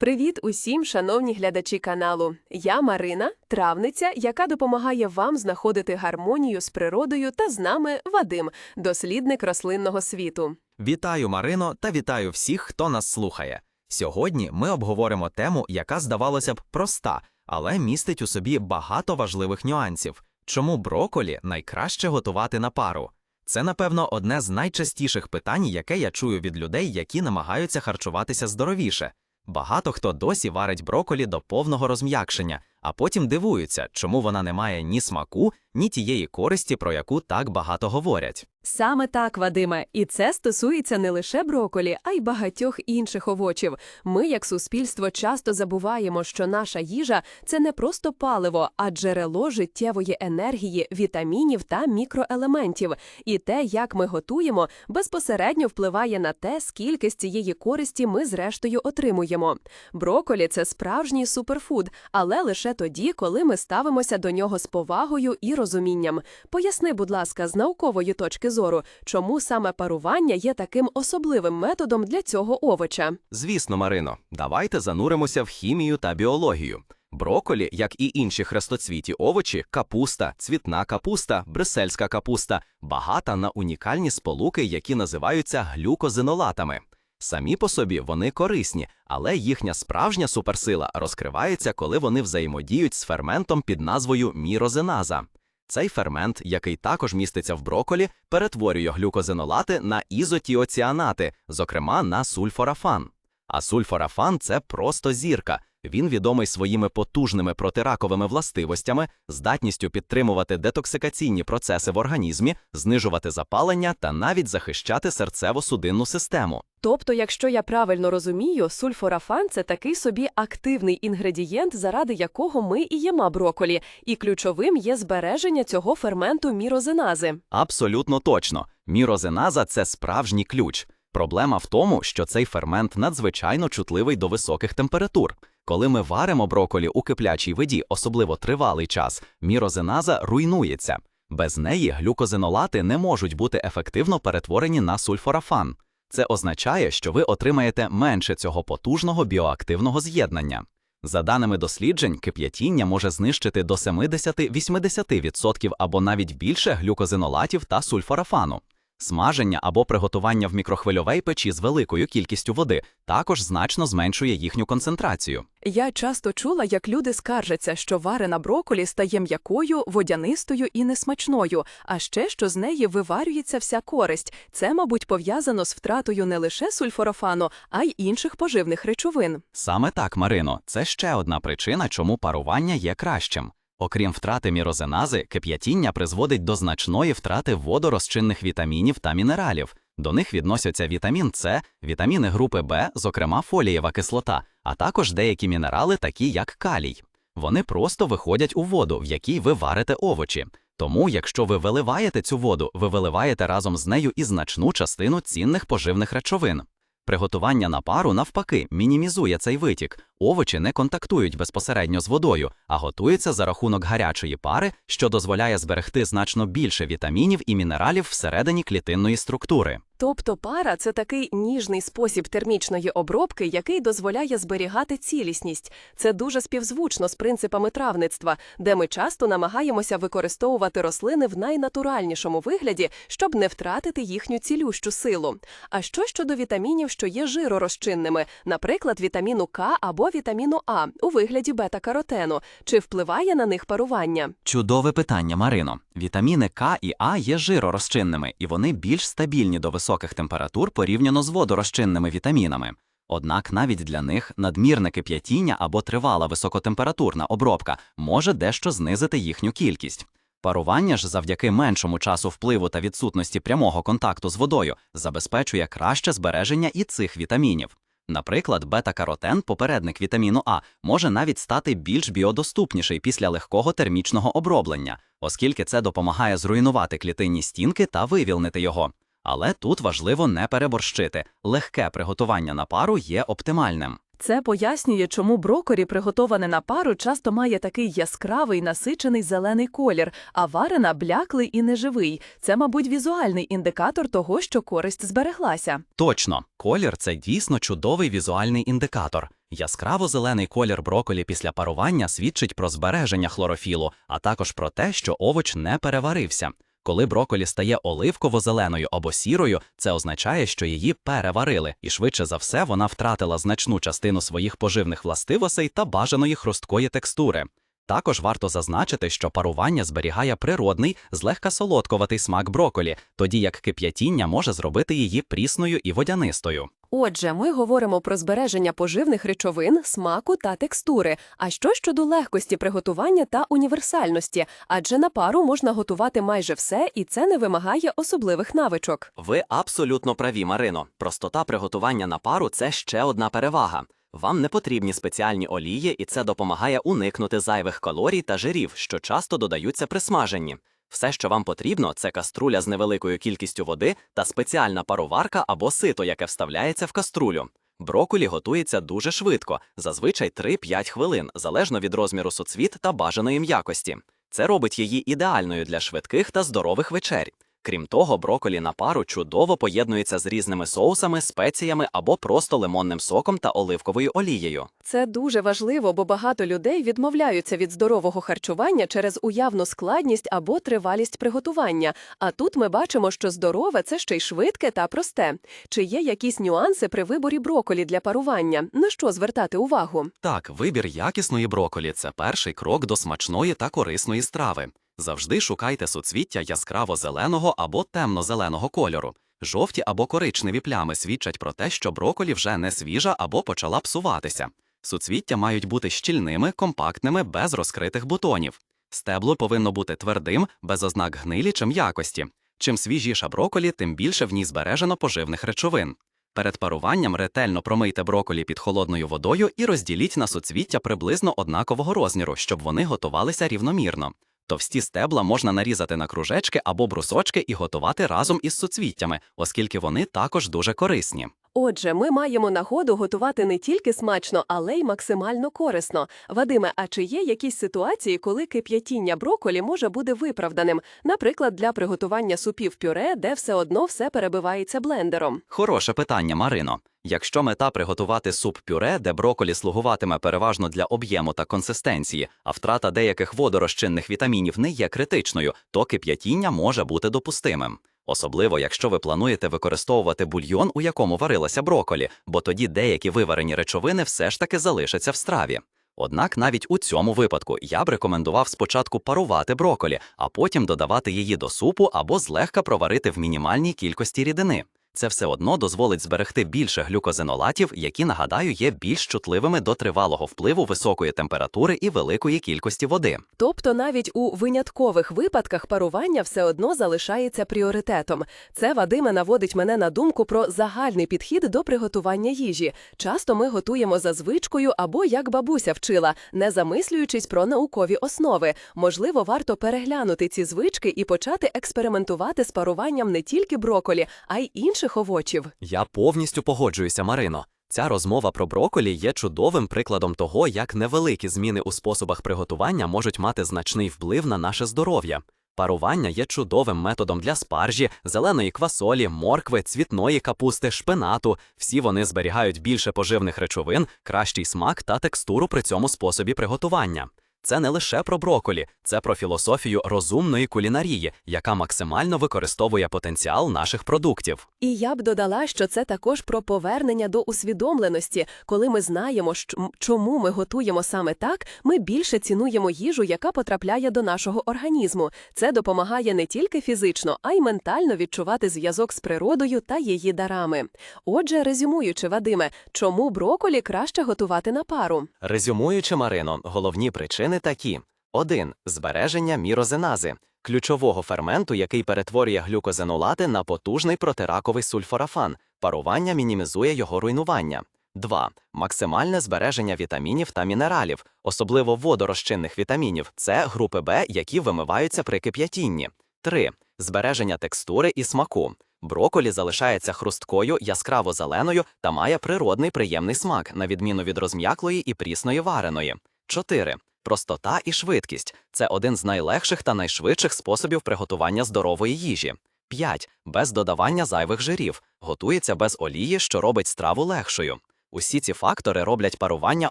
Привіт усім, шановні глядачі каналу. Я Марина, травниця, яка допомагає вам знаходити гармонію з природою та з нами Вадим, дослідник рослинного світу. Вітаю, Марино, та вітаю всіх, хто нас слухає. Сьогодні ми обговоримо тему, яка, здавалося б, проста, але містить у собі багато важливих нюансів. Чому броколі найкраще готувати на пару? Це, напевно, одне з найчастіших питань, яке я чую від людей, які намагаються харчуватися здоровіше. Багато хто досі варить броколі до повного розм'якшення, а потім дивуються, чому вона не має ні смаку, ні тієї користі, про яку так багато говорять. Саме так, Вадиме, і це стосується не лише броколі, а й багатьох інших овочів. Ми, як суспільство, часто забуваємо, що наша їжа це не просто паливо, а джерело життєвої енергії, вітамінів та мікроелементів. І те, як ми готуємо, безпосередньо впливає на те, скільки з цієї користі ми зрештою отримуємо. Броколі це справжній суперфуд, але лише тоді, коли ми ставимося до нього з повагою і розумінням. Поясни, будь ласка, з наукової точки зору, чому саме парування є таким особливим методом для цього овоча. Звісно, Марино, давайте зануримося в хімію та біологію. Броколі, як і інші хрестоцвіті овочі, капуста, цвітна капуста, брюссельська капуста, багата на унікальні сполуки, які називаються глюкозинолатами. Самі по собі вони корисні, але їхня справжня суперсила розкривається, коли вони взаємодіють з ферментом під назвою мірозиназа. Цей фермент, який також міститься в броколі, перетворює глюкозинолати на ізотіоціанати, зокрема на сульфорафан. А сульфорафан це просто зірка. Він відомий своїми потужними протираковими властивостями, здатністю підтримувати детоксикаційні процеси в організмі, знижувати запалення та навіть захищати серцево-судинну систему. Тобто, якщо я правильно розумію, сульфорафан це такий собі активний інгредієнт, заради якого ми і їмо броколі, і ключовим є збереження цього ферменту мірозинази. Абсолютно точно. Мірозиназа це справжній ключ. Проблема в тому, що цей фермент надзвичайно чутливий до високих температур. Коли ми варимо броколі у киплячій воді, особливо тривалий час, мірозиназа руйнується. Без неї глюкозинолати не можуть бути ефективно перетворені на сульфорафан. Це означає, що ви отримаєте менше цього потужного біоактивного з'єднання. За даними досліджень, кип'ятіння може знищити до 70-80% або навіть більше глюкозинолатів та сульфорафану. Смаження або приготування в мікрохвильовій печі з великою кількістю води також значно зменшує їхню концентрацію. Я часто чула, як люди скаржаться, що варена броколі стає м'якою, водянистою і несмачною, а ще що з неї виварюється вся користь. Це, мабуть, пов'язано з втратою не лише сульфорафану, а й інших поживних речовин. Саме так, Марино, це ще одна причина, чому парування є кращим. Окрім втрати мірозинази, кип'ятіння призводить до значної втрати водорозчинних вітамінів та мінералів. До них відносяться вітамін С, вітаміни групи Б, зокрема фолієва кислота, а також деякі мінерали, такі як калій. Вони просто виходять у воду, в якій ви варите овочі. Тому, якщо ви виливаєте цю воду, ви виливаєте разом з нею і значну частину цінних поживних речовин. Приготування на пару, навпаки, мінімізує цей витік. Овочі не контактують безпосередньо з водою, а готуються за рахунок гарячої пари, що дозволяє зберегти значно більше вітамінів і мінералів всередині клітинної структури. Тобто пара це такий ніжний спосіб термічної обробки, який дозволяє зберігати цілісність. Це дуже співзвучно з принципами травництва, де ми часто намагаємося використовувати рослини в найнатуральнішому вигляді, щоб не втратити їхню цілющу силу. А що щодо вітамінів, що є жиророзчинними, наприклад, вітаміну К або вітаміну А у вигляді бета-каротену, чи впливає на них парування? Чудове питання, Марино. Вітаміни К і А є жиророзчинними, і вони більш стабільні до високих температур порівняно з водорозчинними вітамінами. Однак навіть для них надмірне кип'ятіння або тривала високотемпературна обробка може дещо знизити їхню кількість. Парування ж завдяки меншому часу впливу та відсутності прямого контакту з водою забезпечує краще збереження і цих вітамінів. Наприклад, бета-каротен, попередник вітаміну А, може навіть стати більш біодоступніший після легкого термічного оброблення, оскільки це допомагає зруйнувати клітинні стінки та вивільнити його. Але тут важливо не переборщити. Легке приготування на пару є оптимальним. Це пояснює, чому брокорі, приготоване на пару, часто має такий яскравий насичений зелений колір, а варена бляклий і неживий. Це, мабуть, візуальний індикатор того, що користь збереглася. Точно, колір це дійсно чудовий візуальний індикатор. Яскраво-зелений колір броколі після парування свідчить про збереження хлорофілу, а також про те, що овоч не переварився. Коли броколі стає оливково-зеленою або сірою, це означає, що її переварили, і швидше за все вона втратила значну частину своїх поживних властивостей та бажаної хрусткої текстури. Також варто зазначити, що парування зберігає природний, злегка солодковатий смак броколі, тоді як кип'ятіння може зробити її прісною і водянистою. Отже, ми говоримо про збереження поживних речовин, смаку та текстури. А що щодо легкості приготування та універсальності? Адже на пару можна готувати майже все, і це не вимагає особливих навичок. Ви абсолютно праві, Марино. Простота приготування на пару це ще одна перевага. Вам не потрібні спеціальні олії, і це допомагає уникнути зайвих калорій та жирів, що часто додаються при смаженні. Все, що вам потрібно, це каструля з невеликою кількістю води та спеціальна пароварка або сито, яке вставляється в каструлю. Броколі готується дуже швидко, зазвичай 3-5 хвилин, залежно від розміру соцвіт та бажаної м'якості. Це робить її ідеальною для швидких та здорових вечерь. Крім того, броколі на пару чудово поєднується з різними соусами, спеціями або просто лимонним соком та оливковою олією. Це дуже важливо, бо багато людей відмовляються від здорового харчування через уявну складність або тривалість приготування. А тут ми бачимо, що здорове це ще й швидке та просте. Чи є якісь нюанси при виборі броколі для парування? На що звертати увагу? Так, вибір якісної броколі це перший крок до смачної та корисної страви. Завжди шукайте суцвіття яскраво-зеленого або темно-зеленого кольору. Жовті або коричневі плями свідчать про те, що броколі вже не свіжа або почала псуватися. Суцвіття мають бути щільними, компактними, без розкритих бутонів. Стебло повинно бути твердим, без ознак гнилі чи м'якості. Чим свіжіша броколі, тим більше в ній збережено поживних речовин. Перед паруванням ретельно промийте броколі під холодною водою і розділіть на суцвіття приблизно однакового розміру, щоб вони готувалися рівномірно. Товсті стебла можна нарізати на кружечки або брусочки і готувати разом із суцвіттями, оскільки вони також дуже корисні. Отже, ми маємо нагоду готувати не тільки смачно, але й максимально корисно. Вадиме, а чи є якісь ситуації, коли кип'ятіння броколі може бути виправданим? Наприклад, для приготування супів пюре, де все одно все перебивається блендером. Хороше питання, Марино. Якщо мета приготувати суп-пюре, де броколі слугуватиме переважно для об'єму та консистенції, а втрата деяких водорозчинних вітамінів не є критичною, то кип'ятіння може бути допустимим. Особливо, якщо ви плануєте використовувати бульйон, у якому варилася броколі, бо тоді деякі виварені речовини все ж таки залишаться в страві. Однак навіть у цьому випадку я б рекомендував спочатку парувати броколі, а потім додавати її до супу або злегка проварити в мінімальній кількості рідини. Це все одно дозволить зберегти більше глюкозинолатів, які, нагадаю, є більш чутливими до тривалого впливу високої температури і великої кількості води. Тобто навіть у виняткових випадках парування все одно залишається пріоритетом. Це Вадиме наводить мене на думку про загальний підхід до приготування їжі. Часто ми готуємо за звичкою або як бабуся вчила, не замислюючись про наукові основи. Можливо, варто переглянути ці звички і почати експериментувати з паруванням не тільки броколі, а й інших овочів. Я повністю погоджуюся, Марино. Ця розмова про броколі є чудовим прикладом того, як невеликі зміни у способах приготування можуть мати значний вплив на наше здоров'я. Парування є чудовим методом для спаржі, зеленої квасолі, моркви, цвітної капусти, шпинату. Всі вони зберігають більше поживних речовин, кращий смак та текстуру при цьому способі приготування. Це не лише про броколі, це про філософію розумної кулінарії, яка максимально використовує потенціал наших продуктів. І я б додала, що це також про повернення до усвідомленості. Коли ми знаємо, що- чому ми готуємо саме так, ми більше цінуємо їжу, яка потрапляє до нашого організму. Це допомагає не тільки фізично, а й ментально відчувати зв'язок з природою та її дарами. Отже, резюмуючи, Вадиме, чому броколі краще готувати на пару? Резюмуючи, Марино, головні причини такі: 1. збереження мірозенази, ключового ферменту, який перетворює глюкозенолати на потужний протираковий сульфорафан. Парування мінімізує його руйнування. 2. Максимальне збереження вітамінів та мінералів, особливо водорозчинних вітамінів, це групи Б, які вимиваються при кип'ятінні. 3. Збереження текстури і смаку. Броколі залишається хрусткою, яскраво зеленою та має природний приємний смак, на відміну від розм'яклої і прісної вареної. 4. Простота і швидкість це один з найлегших та найшвидших способів приготування здорової їжі. 5. Без додавання зайвих жирів. Готується без олії, що робить страву легшою. Усі ці фактори роблять парування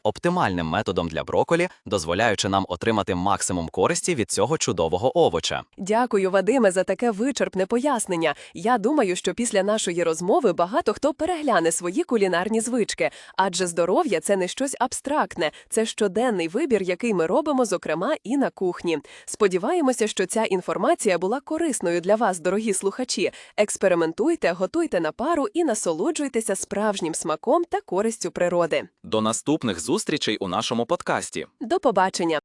оптимальним методом для броколі, дозволяючи нам отримати максимум користі від цього чудового овоча. Дякую, Вадиме, за таке вичерпне пояснення. Я думаю, що після нашої розмови багато хто перегляне свої кулінарні звички, адже здоров'я це не щось абстрактне, це щоденний вибір, який ми робимо, зокрема, і на кухні. Сподіваємося, що ця інформація була корисною для вас, дорогі слухачі. Експериментуйте, готуйте на пару і насолоджуйтеся справжнім смаком та користю природи. До наступних зустрічей у нашому подкасті. До побачення!